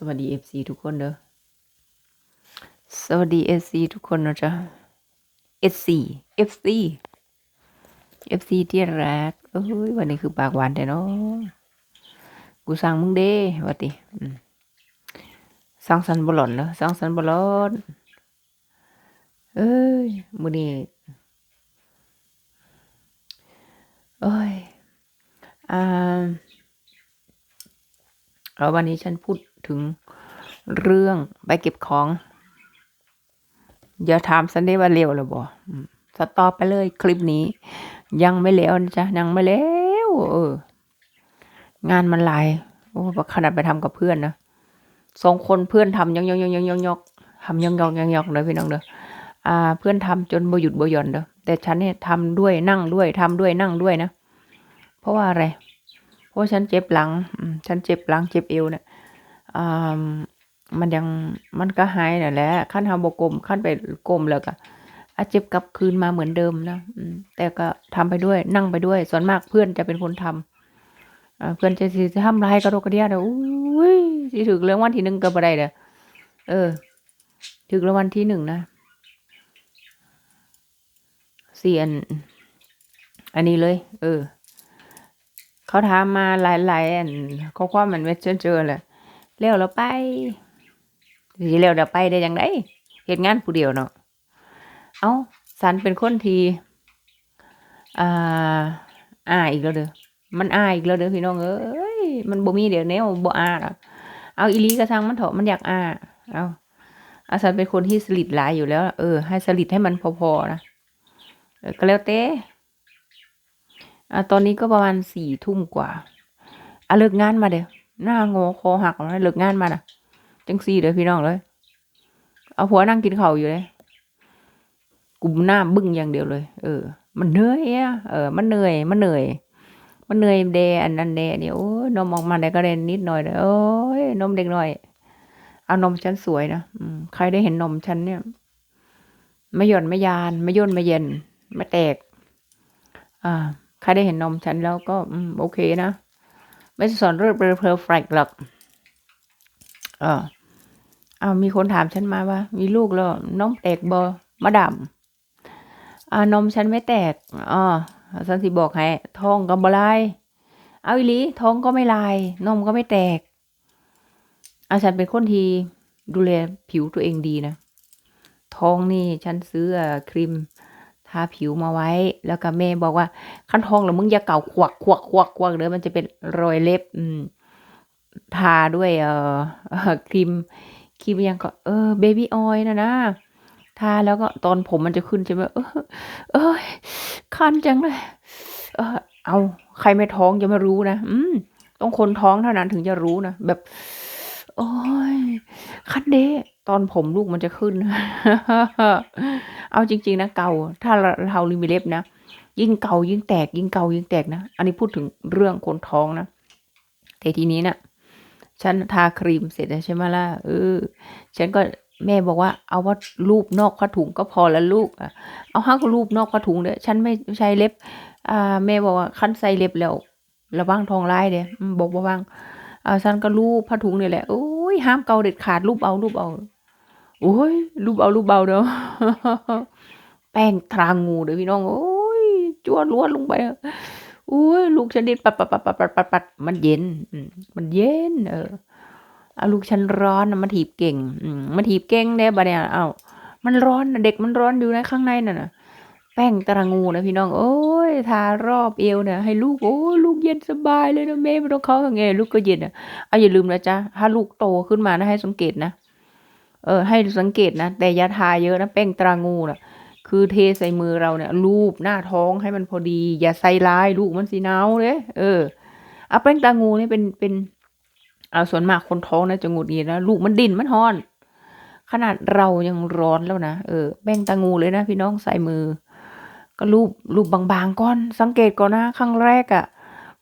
สวัสดีเอฟซีทุกคนเด้อ สวัสดีเอฟซีทุกคนนะจ๊ะเอฟซีเอฟซีเอฟซีที่รักเอ้ยวันนี้คือปากหวานแต่เนาะกูสั่งมึงเด้วัดดิสั่งสันบหลอนเนาะสั่งสันบหลอนเอ้ยมือนี้เอ้ยอ่าแล้ววันนี้ฉันพูดถึงเรื่องไปเก็บของอย่าถามฉันได้ว่าเร็วหรือบ่สตอปไปเลยคลิปนี้ ยังไม่แล้วนะจ๊ะ ยังไม่แล้วเออ งานมันหลายโอ้ขนาดไปทำกับเพื่อนนะสองคนเพื่อนทำยองยองยองยองยองยองทำยองยองยองยองเลยพี่น้องเด้ออ่า เพื่อนทำจนบ่หยุดบ่หย่อนเด้อแต่ฉันเนี่ยทำด้วยนั่งด้วยทำด้วยนั่งด้วยนะเพราะว่าอะไร เพราะฉันเจ็บหลังฉันเจ็บหลังเจ็บเอวเนี่ย อ่ามันยังมันก็หายนั่นแหละขั้นหาบกลมขั้นไปกลมแล้วก็อาเจ็บกลับคืนมาเหมือนเดิมนะแต่ก็ทำไปด้วยนั่งไปด้วย ส่วนมากเพื่อนจะเป็นคนทำอ่าเพื่อนจะสิทำลายกระโดกกระเดียเด้ออุ้ยสิถึงเรื่องวันที่หนึ่งก็บ่ได้เด้อเออ ถึงรางวัลที่หนึ่งนะเสียนอันนี้เลย เออ เขาถามมาหลายๆอันข้อความมันไม่เจอเจอแหละ เร็วเราไปสิเร็วเราไปได้ยังไงเหตุงานผู้เดียวเนาะเอาสันเป็นคนที่อ่าอายอีกแล้วเด้อมันอายอีกแล้วเด้อพี่น้องเอ้ยมันบ่มีเดี๋ยวแนวบ่อาดอะเอาอีลีกระซังมันเถอะมันอยากอาเอาอาสันเป็นคนที่สลิดหลายอยู่แล้ว เออ ให้สลิดให้มันพอๆนะก็แล้วแต่อะตอนนี้ก็ประมาณสี่ทุ่มกว่าอะเลิกงานมาเดี๋ยว หน้างอคอหักแล้วเลิกงานมาน่ะ จังสี่เดี๋ยพี่น้องเลย เอาผัวนั่งกินข้าวอยู่เลยกลุ่มหน้าบึ้งอย่างเดียวเลย เออ มันเหนื่อยอะเออ มันเหนื่อย มันเหนื่อย มันเหนื่อยเดอันนั้นเดเนี่ยโอ้นมออกมาได้ก็เรนนิดหน่อยเลยโอ้ยนมเด็กหน่อยเอานมฉันสวยนะอืมใครได้เห็นนมฉันเนี่ยไม่หย่อนไม่ยานไม่ย่นไม่เย็น ไม่แตก อ่า ใครได้เห็นนมฉันแล้วก็ อืม โอเคนะ ไม่สอนเรื่องเพอร์เฟกหรอกเออเอามีคนถามฉันมาว่า มีลูกแล้วนมแตกบอมาดำอ่านมฉันไม่แตกอ๋อสันสิบอกให้ท้องก็บลายเอาอีลีท้องก็ไม่ลาย นมก็ไม่แตกอาฉันเป็นคนที่ดูแลผิวตัวเองดีนะ ท้องนี่ฉันซื้อครีม ทาผิวมาไว้ แล้วก็แม่บอกว่าขั้นทองแล้วมึงอย่าเก่าควักควักควักควักเด้อมันจะเป็นรอยเล็บ อืม ทาด้วยเอ่อครีมครีมยังก็เออเบบี้ออยนะนะทาแล้วก็ตอนผมมันจะขึ้นใช่ไหมเออเอ้ยคันจังเลย เออ เอา ใครไม่ท้องจะไม่รู้นะ อืม ต้องคนท้องเท่านั้นถึงจะรู้นะแบบ โอ้ย คันเดะตอนผมลูกมันจะขึ้น เอาจริง ๆ นะเกา ถ้าเราลิมีเล็บนะ ยิ่งเกายิ่งแตก ยิ่งเกายิ่งแตกนะ อันนี้พูดถึงเรื่องคนท้องนะ แต่ทีนี้นะ่ะ ฉันทาครีมเสร็จแล้วใช่ไหมล่ะ เออ ฉันก็แม่บอกว่าเอาว่ารูปนอกผ้าถุงก็พอแล้วลูก เอาห้าก็รูปนอกผ้าถุงเด้อฉันไม่ใช้เล็บ อ่า แม่บอกว่าขั้นใส่เล็บแล้วระวังทองลายเด้อบอกระวัง อาฉันก็รูปผ้าถุงนี่แหละโอ้ยห้ามเกาเด็ดขาดรูปเอารูปเอาโอ้ยรูปเอารูปเบาเด้อแป้งทรางูเด้อพี่น้องโอ้ยจวดล้วนลงไปอะโอ้ยลูกฉันดิปัดปัดปัดปัดปัดปัดปัดมันเย็นมันเย็น เออเอาลูกฉันร้อนมันถีบเก่งมันถีบเก่งเด้บะเนี่ยเอ้ามันร้อนเด็กมันร้อนอยู่นะข้างในน่ะนะแป้งตรางูนะพี่น้อง โอ้ย ทารอบเอวเนี่ยให้ลูกโอ้ลูกเย็นสบายเลยนะแม่ไม่ต้องเข้าไงลูกก็เย็นอะเอาอย่าลืมนะจ๊ะถ้าลูกโตขึ้นมานะให้สังเกตนะเออ ให้สังเกตนะแต่อยาทาเยอะนะแป้งตรางูน่ะ คือเทใส่มือเราเนี่ยรูปหน้าท้องให้มันพอดี อย่าใส่ลายลูกมันสีนาวเลยเออเอาแป้งตรางูนี่เป็นเป็นเอาส่วนมากคนท้องนะจะหงุดหงิดนะลูกมันดิ่นมันฮอน ขนาดเรายังร้อนแล้วนะเออแป้งตางูเลยนะพี่น้องใส่มือ ก็รูปรูปบางๆก่อน สังเกตก่อนนะครั้งแรกอะ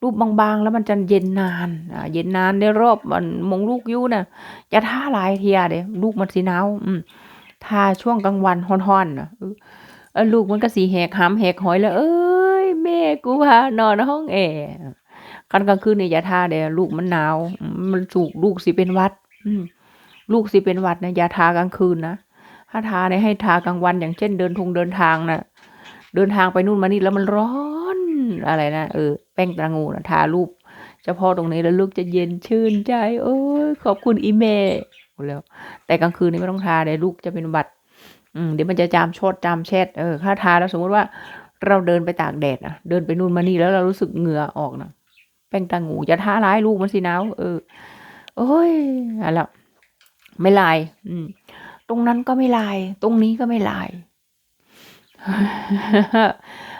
รูปบางๆ แล้วมันจะเย็นนานอ่าเย็นนานได้รอบมันมงลูกยู่นะอย่าท่าหลายเทียเด้ลูกมันสีหนาวอืมทาช่วงกลางวันฮ้อนๆนะเออลูกมันก็สีแหกหามแหกหอยแล้ว เอ้ยแม่กูพานอนห้องแอร์กันกลางคืนเนี่ยอย่าท่าเด้ลูกมันหนาว มันสูกลูกสิเป็นวัด อืมลูกสิเป็นวัดนะอย่าทากลางคืนนะถ้าทาเนี่ยให้ทากลางวันอย่างเช่นเดินทงเดินทางนะ เดินทางไปนู่นมานี่แล้วมันร้อนอะไรนะเออแป้งตรางูนะทารูปเฉพาะตรงนี้แล้วลูกจะเย็นชื่นใจ โอ้ยขอบคุณอีเมลแล้ว แต่กลางคืนนี่ไม่ต้องทาเดี๋ยวลูกจะเป็นหวัดอืมเดี๋ยวมันจะจามชดจามแชดเออถ้าทาแล้วสมมติว่าเราเดินไปตากแดดนะเดินไปนู่นมานี่แล้วเรารู้สึกเหงื่อออกนะแป้งตางูอย่าทาร้ายลูกมันสินาวเออโอ้ยอะไรไม่ลาย อืม ตรงนั้นก็ไม่ลาย ตรงนี้ก็ไม่ลาย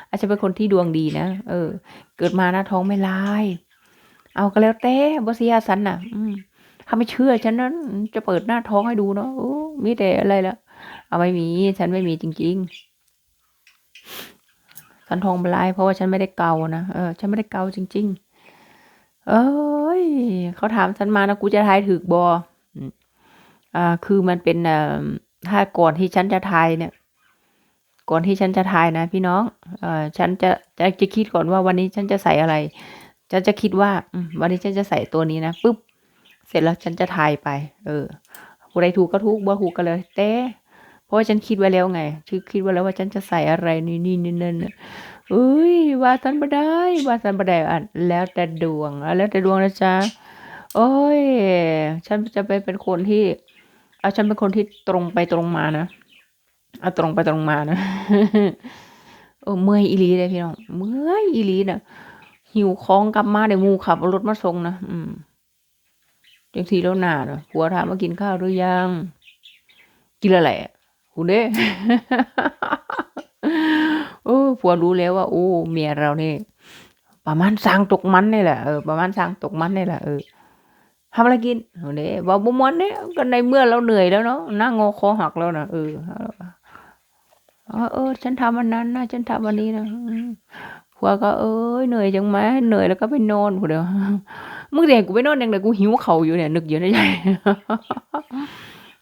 อาจจะเป็นคนที่ดวงดีนะเออ เกิดมาหน้าท้องไม่ลาย เอาก็แล้วแต่บเสียสันน่ะ อืมถ้าไม่เชื่อฉันนั้นจะเปิดหน้าท้องให้ดูเนาะมีแต่อะไรละเอาไม่มี ฉันไม่มีจริง ๆ สันทองบลายเพราะว่าฉันไม่ได้เกานะเออฉันไม่ได้เกาจริง ๆ เอ้ยเขาถามฉันมานะกูจะทายถือบออ่า คือมันเป็นอ่อถ้าก่อนที่ฉันจะทายเนี่ย ก่อนที่ฉันจะทายนะ พี่น้อง เอ่อ ฉันจะจะจะคิดก่อนว่าวันนี้ฉันจะใส่อะไร ฉันจะคิดว่าวันนี้ฉันจะใส่ตัวนี้นะปุ๊บ เสร็จแล้วฉันจะทายไป เออผู้ใดถูกก็ถูกบ่ถูกก็เลยแต่เพราะว่าฉันคิดไว้แล้วไงคือคิดไว้แล้วว่าฉันจะใส่อะไรนี่นี่นี่นั่นน่ะเอ้ยว่าฉันบ่ได้ ว่าฉันบ่ได้อะแล้วแต่ดวงแล้วแต่ดวงนะจ๊ะโอ้ย ฉันจะไปเป็นคนที่เอาฉันเป็นคนที่ตรงไปตรงมานะ เอาตรงไปตรงมานะโอ้เมื่อยอีลีเลยพี่น้องเมื่อยอีลีน่ะหิวของกลับมาเดี๋ยวมูขับรถมาส่งนะอืมจังทีแล้วหนาเนอะผัวถามว่ากินข้าวหรือยังกินอะไรอะคุณเด้โอ้ผัวรู้แล้วว่า โอ้ เมียเราเนี่ยประมาณสร้างตกมันนี่แหละเออประมาณสร้างตกมันนี่แหละเออทำอะไรกินคุณเด้บอกบุมวันเนี่ยก็ในเมื่อเราเหนื่อยแล้วเนาะหน้างอคอหักแล้วนะเออ เออ ฉันทำวันนั้นนะฉันทำวันนี้นะผัวก็เอ้ยเหนื่อยจังไหมเหนื่อยแล้วก็ไปนอนผัวเดียวมึงเด็กกูไปนอนยังไงกูหิวเข่าอยู่เนี่ยนึกอยู่ในใจ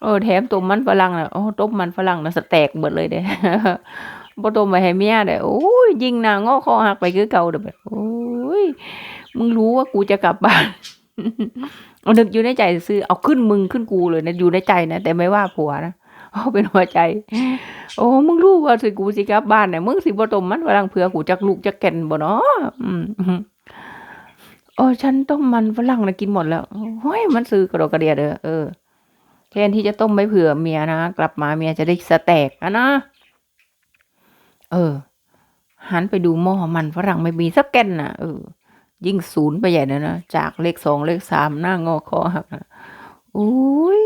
เออแถมต้มมันฝรั่งน่ะโอ้ต้มมันฝรั่งน่ะสแต็กหมดเลยเด้บ่ต้มไปให้เมียเด้โอ้ยยิงน้างอคอหักไปคือเก่าเด้อแบบโอ้ยมึงรู้ว่ากูจะกลับบ้านเอานึกอยู่ในใจซื้อเอาขึ้นมึงขึ้นกูเลยนะอยู่ในใจนะแต่ไม่ว่าผัวนะ เอาเป็นหัวใจ โอ้มึงรู้ว่าสิกูสิกลับบ้านเนี่ยมึงสิบ่ต้มมันฝรั่งเผื่อกูจักลูกจักแก่นบ่เนาะอืมโอ้ฉันต้มมันฝรั่งนะกินหมดแล้วโอ้ยมันซื้อกระดดกระเดียดเด้อเออแทนที่จะต้มไว้เผื่อเมียนะกลับมาเมียจะได้สแต็กอะนะเออ หันไปดูหม้อมันฝรั่งไม่มีสักแก่นน่ะเออ ยิ่งศูนย์ไปใหญ่เลยนะจากเลขสองเลขสามหน้างอคอหักนะ อ้ย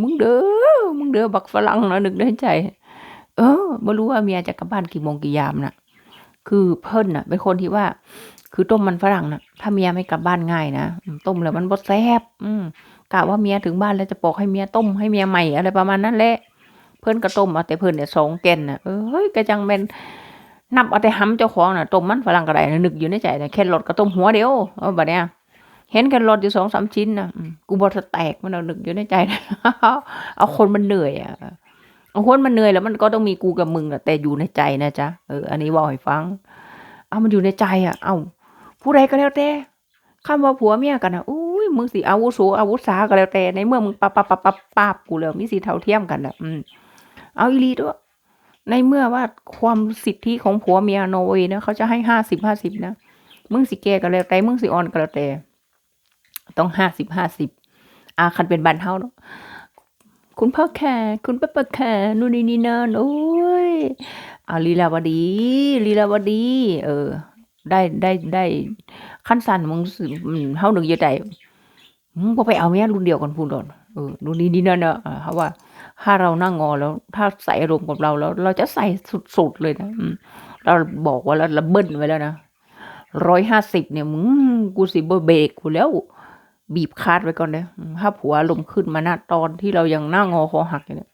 มึงเด้อมึงเด้อบักฝรั่งนะนึกได้ใจ เออไม่รู้ว่าเมียจะกลับบ้านกี่โมงกี่ยามน่ะ คือเพิ่นน่ะ เป็นคนที่ว่า คือต้มมันฝรั่งนะถ้าเมียไม่กลับบ้านง่ายนะต้มแล้วมันบดแซ่บอืมกะว่าเมียถึงบ้านแล้วจะบอกให้เมียต้มให้เมียใหม่อะไรประมาณนั้นแหละเพิ่นก็ต้มเอาแต่เพิ่นเนี่ยสองแก่นน่ะเอ้ยก็จังแม่นนับเอาแต่ห้ำเจ้าของน่ะต้มมันฝรั่งก็ได้นะนึกอยู่ในใจนะแค่รถก็ต้มหัวเดียวเออบัดเนี้ย เห็นแค่รถอยู่สองสามชิ้นนะกูบอสแตกมันเอาหนึกอยู่ในใจนะเอาคนมันเหนื่อยอะเอาคนมันเหนื่อยแล้วมันก็ต้องมีกูกับมึงอะแต่อยู่ในใจนะจ๊ะเอออันนี้บอกให้ฟัง เอามันอยู่ในใจอะ เอาผู้ใดก็แล้วแต่คำว่าผัวเมียกันอะอุ้ยมึงสิอาวุโสอาวุธสาก็แล้วแต่ในเมื่อมึงปับปับปับปับปับกูแล้วมีสิเท่าเทียมกันอะอืมเอาอีลีด้วยในเมื่อว่าความสิทธิของผัวเมียโนเวยนะเขาจะให้ห้าสิบห้าสิบนะมึงสิแก่ก็แล้วแต่มึงสิอ่อนก็แล้วแต่ ต้องห้าสิบห้าสิบอาคันเป็นบันเฮาเนาะคุณพ่อแค่คุณป้าป้าแค่นู่นนี่นี่นั่นโอ้ยเอาลีลาวดีลีลาวดี เออ ได้ได้ได้ขั้นสั้นมึงสิอืมเฮาหนึ่งเยอะใจมึงบ่ไปเอาเมียรุ่นเดียวกันพูดโดนเออรุ่นนี้นี่นั่นเนอะเพราะว่า ถ้าเรานั่งงอแล้ว ถ้าใส่อารมณ์กับเราแล้ว เราจะใส่สุดๆเลยนะเราบอกว่าแล้วเราเบิ้ลไว้แล้วนะร้อยห้าสิบเนี่ยมึงกูสิบเบรกกูแล้ว บีบคาดไว้ก่อนเด้ออืมถ้าผัวอารมณ์ขึ้นมาณตอนที่เรายังหน้างอคอหักอยู่เนี่ย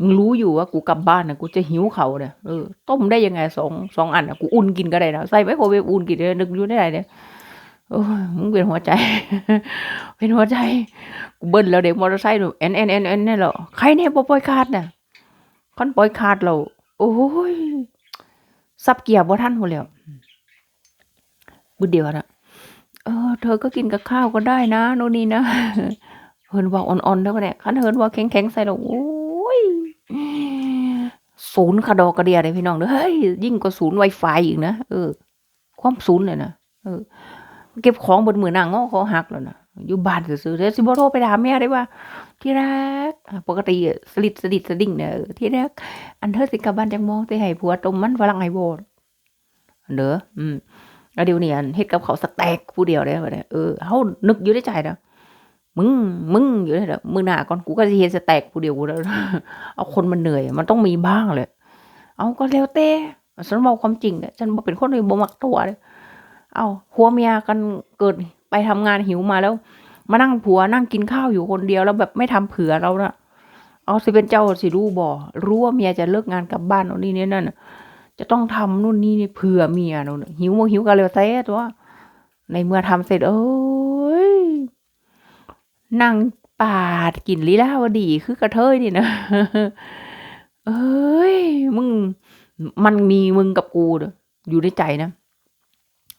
มึงรู้อยู่ว่ากูกลับบ้านนะกูจะหิวเขาเนี่ยเออต้มได้ยังไงสองสองอันอะกูอุ่นกินก็ได้นะใส่ไมโครเวฟอุ่นกินเลยนึกอยู่ได้เนี่ยโอ้ยมึงเป็นหัวใจ เป็นหัวใจกูเบิ้ลแล้วเด็กมอเตอร์ไซค์หนูเอ็นเอ็นเอ็นเอ็นเนี่ยเหรอใครเนี่ยบ่ปล่อยขาดน่ะคันปล่อยขาดเราโอ้ยซับเกียร์บ่ทันหมดแล้วบึดเดียวนะ เออ เธอก็กินกับข้าวก็ได้นะโน่นนี่นะเฮินว่าอ่อนๆเด้อบ่เนี่ยคันเฮินว่าแข็งๆใส่แล้วโอ้ยศูนย์คาดอกระเดียเลยพี่น้องเด้อเฮ้ยยิ่งกว่าศูนย์ Wi-Fi อีกนะเออ ความศูนย์เนี่ยนะเออ เก็บของบนมือหนางงอคอหักแล้วนะอยู่บ้านซื่อๆเดี๋ยวสิบโทรไปถามแม่ได้ว่า ที่รักปกติอะสลิดสลิดสดิ่งเนี่ยที่รักอันเธอสิกลับบ้านจังโมงสิให้ผัวต้มมันฝรั่งให้โบดเด้ออืม แล้วเดี๋ยวนี้อันเฮ็ดกับเขาสแต็กผู้เดียวได้บ่เนี่ยเออเฮานึกอยู่ในใจนะมึง มึงอยู่ได้เด้อมื้อหน้าก่อนกูก็สิเฮ็ดสแต็กผู้เดียวกูแล้วเอาคนมันเหนื่อย มันต้องมีบ้างแหละเอาก็แล้วแต่ฉันเว้าความจริงเนี่ยฉันบ่เป็นคนที่บ่มักตัวเด้เอาผัวเมียกันเกิดไปทำงานหิวมาแล้ว มานั่งผัวนั่งกินข้าวอยู่คนเดียวแล้วแบบไม่ทำเผื่อเรานะเอาสิเป็นเจ้าสิรู้บ่รู้ว่าเมียจะเลิกงานกลับบ้านโน่นนี่นี่นั่นน จะต้องทำนู่นนี่นี่เผื่อเมียโน่นหิวโมหิวกันเลยแซ่ตัวในเมื่อทำเสร็จเอ้ยนั่งปาดกลิ่นลีลาวดีคือกระเทยนี่นะเอ้ยมึง มันมีมึงกับกูอยู่ในใจนะ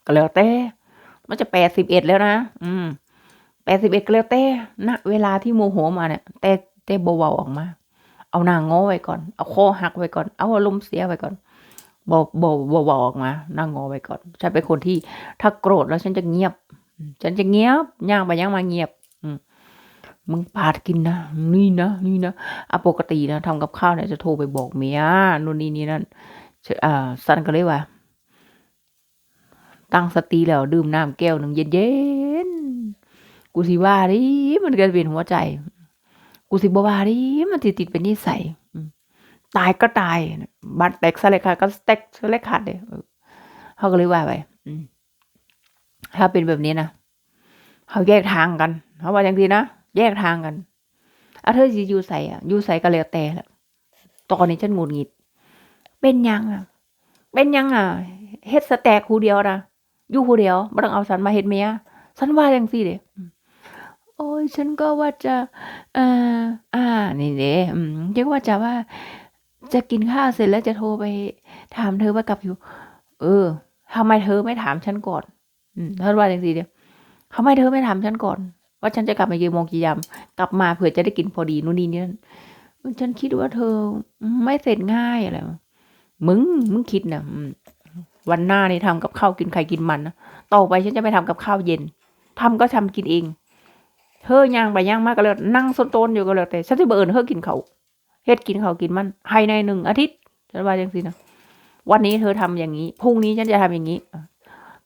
ก็แล้วแต่มันจะแปดสิบเอ็ดแล้วนะอืมแปดสิบเอ็ดก็แล้วแต่ณเวลาที่โมโหมาเนี่ย แต่แต่เบาๆออกมา เอาหนางง้อไว้ก่อน เอาคอหักไว้ก่อน เอาอารมณ์เสียไว้ก่อน บาเบาเบาๆออกมานั่งงอไว้ก่อน ฉันเป็นคนที่ถ้าโกรธแล้วฉันจะเงียบ ฉันจะเงียบย่างไปย่างมาเงียบ อืมึงปาดกินนะนี่นะนี่นะอะปกตินะทำกับข้าวเนี่ยจะโทรไปบอกเมียนู่นนี่นี่นั่นอ่าสันก็เลยว่า ตั้งสติแล้วดื่มน้ำแก้วหนึ่งเย็นๆกูสิว่าดิมันก็เป็นหัวใจ กูสิบ่ว่าดิมันสิติดเป็นนิสัย ตายก็ตายบัตรแตกสลายขาดก็แตกสลายขาดเลยเออเขาก็เลยว่าไปอืมถ้าเป็นแบบนี้นะเขาแยกทางกันเขาว่าอย่างทีนะแยกทางกันอาเธอสิอยู่ใส่อะอยู่ใส่ก็แล้วแต่ละตอนนี้ฉันหงุดหงิด เป็นยังอะ เป็นยังอะเฮ็ดสแต็กคูเดียวนะอยู่คูเดียวบ่ต้องเอาฉันมาเฮ็ดเมียฉันว่าจังซี่เด้อืมโอ้ยฉันก็ว่าจะ เอ่ออ่า นี่เด้อืมเรียกว่าจะว่า จะกินข้าวเสร็จแล้วจะโทรไปถามเธอว่ากลับอยู่ เออทำไมเธอไม่ถามฉันก่อน อืมฉันว่าจังซี่เด้ทำไมเธอไม่ถามฉันก่อน ว่าฉันจะกลับมากี่โมงกี่ยามกลับมาเผื่อจะได้กินพอดีนู่นนี่นั่นฉันคิดว่าเธอไม่เสร็จง่ายอะไรมึงมึงคิดนะวันหน้านี่ทำกับข้าวกินไข่กินมันนะต่อไปฉันจะไม่ทำกับข้าวเย็นทำก็ทำกินเอง เธอย่างไปย่างมากก็แล้วนั่งสนโตนอยู่ก็แล้วแต่ฉันจะเบิ่นเธอกินเขา เฮ็ดกินเขากินมันภายในหนึ่งอาทิตย์ฉันว่าจังสินะวันนี้เธอทำอย่างนี้พรุ่งนี้ฉันจะทำอย่างนี้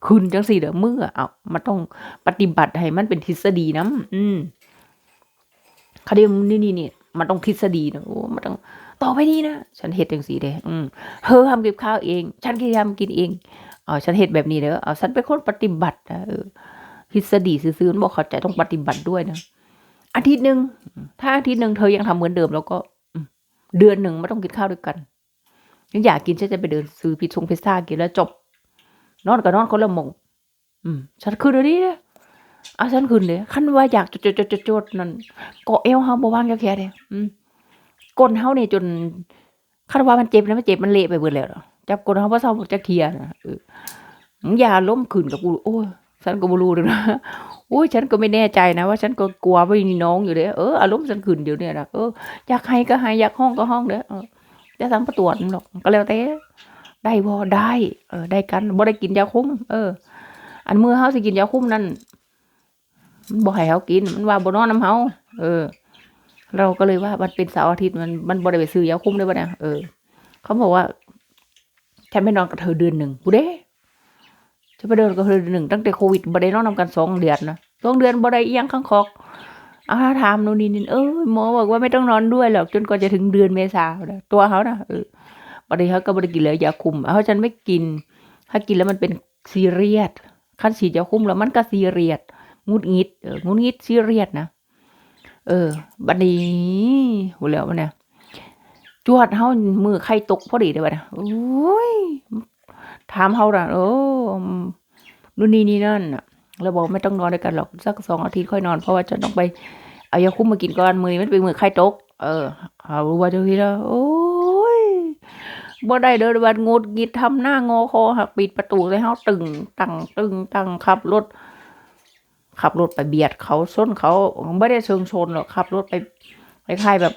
คืนจังสิเด้อมือเอามันต้องปฏิบัติให้มันเป็นทฤษฎีนะอืมคดีนี่นี่นี่มันต้องทฤษฎีนะโอ้มันต้องต่อไปนี้นะฉันเฮ็ดจังสีเด้อืมเธอทำกับข้าวเอง ฉันก็ทำกินเองอ๋อฉันเฮ็ดแบบนี้เด้อเอาฉันเป็นคนปฏิบัตินะเออทฤษฎีซื่อๆมันบอกเข้าใจต้องปฏิบัติด้วยนะอาทิตย์หนึ่งถ้าอาทิตย์หนึ่งเธอยังทำเหมือนเดิมแล้วก็ เดือนหนึ่งไม่ต้องกินข้าวด้วยกันฉันอยากกินฉันจะไปเดินซื้อพิซซงพิซซ่ากินแล้วจบ นอนก็นอนคนละมง อืม ฉันคืนเดี๋ยวนี้เลยเอาฉันคืนเลยคันว่าอยากจดๆๆๆนั่นเกาะเอวเฮาบว่างแค่แค่เด้อืมก้นเฮานี่จนคาดว่ามันเจ็บนะมันเจ็บมันเละไปเบิดแล้วเนาะจับก้นเฮาบ่เซาจักเทียนะเออมึงอย่าล้มขึ้นกับกูโอ้ยฉันก็บ่รู้เด้อนะ อุ้ยฉันก็ไม่แน่ใจนะว่าฉันก็กลัวว่ามีน้องอยู่เด้เอออารมณ์ฉันขึ้นเดี๋ยวเนี้นะเอออยากให้ก็ให้อยากห้องก็ห้องเด้อจะสั่งประตรวจหรอกก็แล้วแต่ได้บ่ได้เออได้กันบ่ได้กินยาคุมเออ อันมื้อเฮาสิกินยาคุมนั่นมันบ่ให้เฮากินมันว่าบ่นอนนํเฮาเออ เราก็เลยว่ามันเป็นเสาร์อาทิตย์มันมันบริเวณซื้อยาคุ้มได้ปะเนี่ยเออเขาบอกว่าฉันไม่นอนกับเธอเดือนหนึ่งกูเด้ ฉันไปเดินกับเธอเดือหนึ่งตั้งแต่โควิดบได้นอนนำกันสองเดือนนะสองเดือนบได้เอียงข้างคอกอาถามนู่นนี่นี่เออหมอบอกว่าไม่ต้องนอนด้วยหรอกจนกว่าจะถึงเดือนเมษาตัวเขานะเออบได้เขาก็บได้กินเลยยาคุมเพราะฉันไม่กิน ถ้ากินแล้วมันเป็นซีเรียสขั้นฉีดยาคุมแล้วมันก็ซีเรียสงุดงิดเอองุดงิดซีเรียสนะเออ บัดนี้หูแล้วมันเนี่ยจวดเฮามือไข่ตกพอดีเลยบัดนะโอ้ย ถามเฮาน่ะโอ้นู่นนี่นี่นั่นน่ะแล้วบอกไม่ต้องนอนด้วยกันหรอกสักสองอาทิตย์ค่อยนอนเพราะว่าจะต้องไปเอายาคุ้มมากินก่อนมือมันเป็นมือไข่ตก เออเอารู้ว่าจังซี่แล้วโอ้ยบ่ได้เดินวันงดกิดทำหน้างอคอหักปิดประตูเลยเฮาตึงตังตึงตังขับรถ ขับรถไปเบียดเขาส้นเขาไม่ได้เชิงชนหรอกขับรถไปคล้ายๆแบบ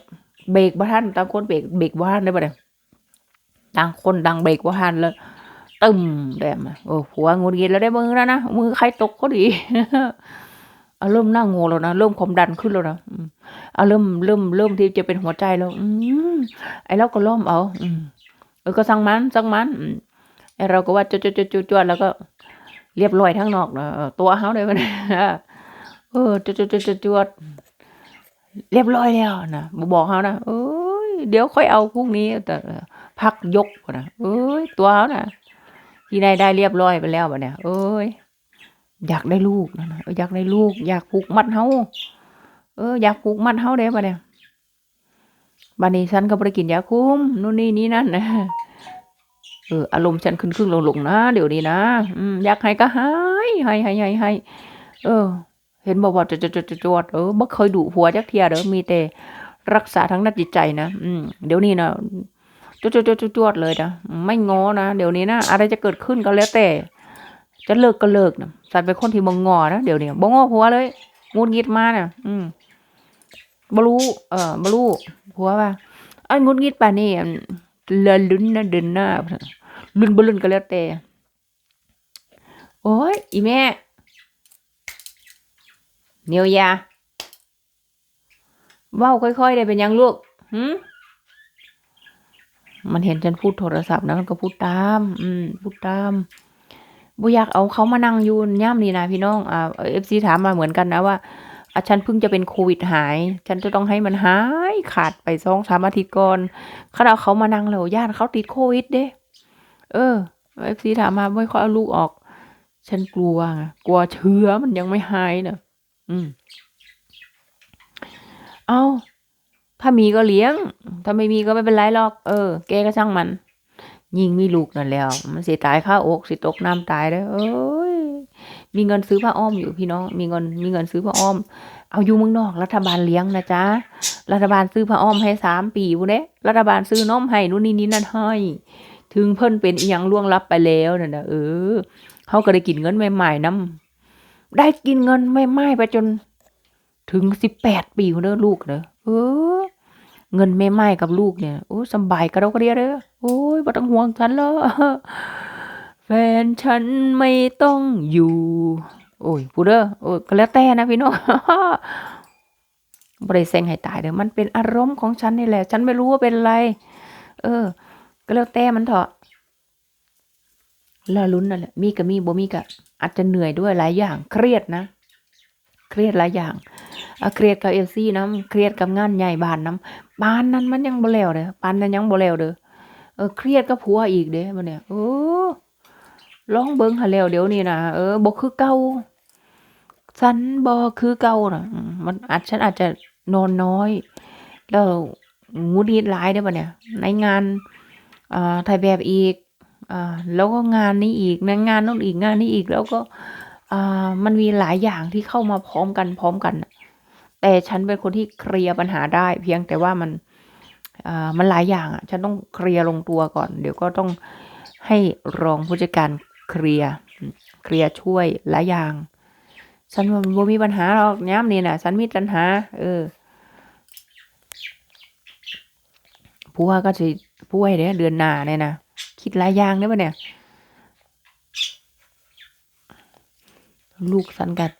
เบรกบ่ทันต่างคนเบรกเบรกบ่ทันได้ปะเนี่ยต่างคนดังเบรกบ่ทันเลย ตึมแดมโอ้หัวงุนงิดแล้วได้มือแล้วนะมือใครตกก็ดีเอาเริ่มหน้าโงแล้วนะเริ่มความดันขึ้นแล้วนะเอาเริ่มเริ่มเริ่มที่จะเป็นหัวใจแล้ว อืมไอ้เราก็ล้มเอาอืมเออก็สั่งมันสั่งมันไอ้เราก็ว่าจวดจวดจวดจวดแล้วก็เรียบร้อยทั้งนอกนะตัวเขาเลยมันเออจวดจวดจวดจวดจวดเรียบร้อยแล้วนะบอกเขานะเอ้ยเดี๋ยวค่อยเอาพรุ่งนี้แต่พักยกนนะเอ้ยตัวเขานะ ที่ได้ได้เรียบร้อยไปแล้วบะเนี่ยเอ้ยอยากได้ลูกนะเอออยากได้ลูก อยากผูกมัดเฮาเอออยากผูกมัดเฮาเด้บะเนี่ยบัดนี้ฉันก็ได้กินยาคุมนู่นนี่นี่นั่นนะเอออารมณ์ฉันขึ้นขึ้นลงลงนะเดี๋ยวนี้นะอืมอยากให้ก็ให้ให้ให้ให้ให้เออ เห็นบอกว่าจะจะจะจะจวดเออบ่เคยดุหัวจักเทียเด้อมีแต่รักษาทั้งด้านจิตใจนะอืมเดี๋ยวนี้นะ จวดจวดจวดจวดจวดเลยนะไม่งอนะเดี๋ยวนี้นะอะไรจะเกิดขึ้นก็แล้วแต่ จะเลิกก็เลิกนะสัตว์เป็นคนที่บ่งอนะเดี๋ยวนี้บ่งอหัวเลยงุดงิดมาน่ะ อืมบ่รู้เออบ่รู้หัวว่าไอ้งุดงิดป่านนี้อันเลินลุ้นนะเดินหน้าลุ้นบลุ้นก็แล้วแต่โอ้ยอีแม่เนียวยาเว้าค่อยๆได้เป็นยังลูกหืม มันเห็นฉันพูดโทรศัพท์นะมันก็พูดตาม อืม พูดตามบ่อยากเอาเขามานั่งยู่ย่ามนี่นะพี่น้องอ่าเอฟซีถามมาเหมือนกันนะว่าอะฉันเพิ่งจะเป็นโควิดหาย ฉันจะต้องให้มันหายขาดไปสองสามอาทิตย์ก่อนขณะเขามานั่งแล้วญาติเขาติดโควิดเด้ เออเอฟซีถามมาไม่ค่อยเอาลูกออก ฉันกลัวไงกลัวเชื้อมันยังไม่หายเนอะอืม เอา ถ้ามีก็เลี้ยง ถ้าไม่มีก็ไม่เป็นไรหรอก เออ แกก็ช่างมัน ยิงมีลูกนั่นแล้ว มันเสิตายข้าอกสิตกน้ำตายเด้อเอ้ย มีเงินซื้อผ้าอ้อมอยู่พี่น้อง มีเงิน มีเงินซื้อผ้าอ้อม เอาอยู่เมืองนอก รัฐบาลเลี้ยงนะจ๊ะ รัฐบาลซื้อผ้าอ้อมให้สามปีบุเด้รัฐบาลซื้อนมให้นู่นนี่นี่นั่นให้ ถึงเพิ่นเป็นอีหยังล่วงลับไปแล้วนั่นนะเออเขาก็ได้กินเงินใหม่ๆนํได้กินเงินใหม่ๆไปจน ถึงสิบแปดปีเด้อลูกเด้อเออ เงินแม่ไม้กับลูกเนี่ยโอ้สบายกระดกกระเดียเด้อโอ้ยบ่ต้องห่วงฉันเลยแฟนฉันไม่ต้องอยู่ โอ้ยพูดเด้อโอ้ก็แล้วแต่นะพี่น้องบ่ได้เซงให้ตายเด้อมันเป็นอารมณ์ของฉันนี่แหละ ฉันไม่รู้ว่าเป็นอะไร เออ ก็แล้วแต่มันเถอะแล้วลุ้นนั่นแหละมีก็มีบ่มีก็อาจจะเหนื่อยด้วยหลายอย่าง เครียดนะ เครียดหลายอย่าง เครียดกับเอฟซีน้ำเครียดกับงานใหญ่บ้านน้ำบ้านนั้นมันยังบ่แล้วเด้อบ้านนั้นยังบ่แล้วเด้อเออเครียดกับผัวอีกเด้บัดเนี่ยโอ้ลองเบิ่งหาแล้วเดี๋ยวนี้นะเออบ่คือเก่าฉันบ่คือเก่าน่ะอืมมันอาจฉันอาจจะนอนน้อย แล้วงุดหงิดหลายเด้บัดเนี่ย ในงานอ่าถ่ายแบบอีกอ่าแล้วก็งานนี้อีกในงานนู้นอีกงานนี้อีกแล้วก็อ่ามันมีหลายอย่างที่เข้ามาพร้อมกันพร้อมกันน่ะ แต่ฉันเป็นคนที่เคลียร์ปัญหาได้ เพียงแต่ว่ามันอ่ามันหลายอย่างอะ ฉันต้องเคลียร์ลงตัวก่อน เดี๋ยวก็ต้องให้รองผู้จัดการเคลียร์เคลียร์ช่วยหลายอย่าง ฉันว่าบ่มีปัญหาหรอกย้ำนี่นะฉันมีปัญหา เออผัวก็สิป่วยเด้อเดือนหน้าเนี่ยนะคิดหลายอย่างเด้อบัดเนี่ย ลูกสันกัด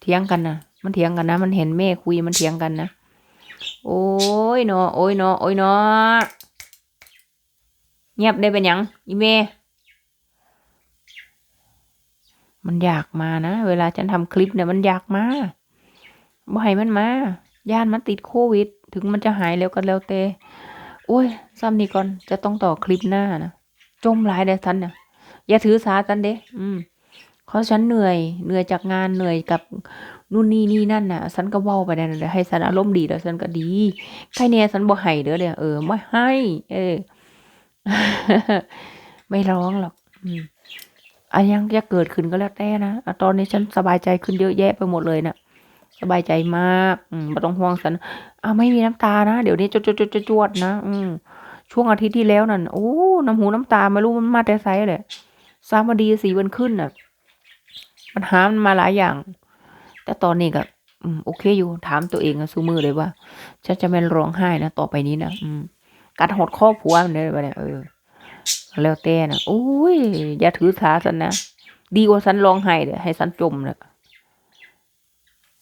เถียงกันนะ มันเถียงกันนะ มันเห็นแม่คุยมันเถียงกันนะ โอ้ยเนาะโอ้ยเนาะโอ้ยเนาะเงียบได้เป็นยังอีเมมันอยากมานะ เวลาฉันทำคลิปเนี่ยมันอยากมาบ่ให้มันมา ย่านมันติดโควิด ถึงมันจะหายแล้วก็แล้วแต่โอ้ยซ้ำนี่ก่อน จะต้องต่อคลิปหน้านะ จมหลายเด้อฉันเนี่ยอย่าถือสาฉันเด้อืมเพราะฉันเหนื่อย เหนื่อยจากงานเหนื่อยกับ นู่นนี่นี่นั่นน่ะฉันก็เว้าไปนั่นแหละให้ฉันอารมณ์ดีแล้วฉันก็ดีใครเนี่ยฉันบ่ให้เด้อเด้อเออไม่ให้ เออ ไม่ร้องหรอกอืมอะยังจะเกิดขึ้นก็แล้วแต่นะตอนนี้ฉันสบายใจขึ้นเยอะแยะไปหมดเลยน่ะสบายใจมาก อืมไม่ต้องห่วงฉันอ่าไม่มีน้ำตานะ เดี๋ยวนี้จดจดจดจวดนะ อืม ช่วงอาทิตย์ที่แล้วนั่น โอ้ น้ำหูน้ำตาไม่รู้มันมาแต่ไสเลยสามวันดีสี่วันขึ้นน่ะปัญหามันมาหลายอย่าง แต่ตอนนี้ก็อโอเคอยู่ถามตัวเองซูมือเลยว่าฉันจะไม่ร้องไห้นะต่อไปนี้นะอืมการหดข้อผัวมันเลยไปเนี่ยเออแล้วแต่นะโอ้ยอย่าถือสาสันนะดีกว่าสันร้องไห้เด้อให้สันจมนะ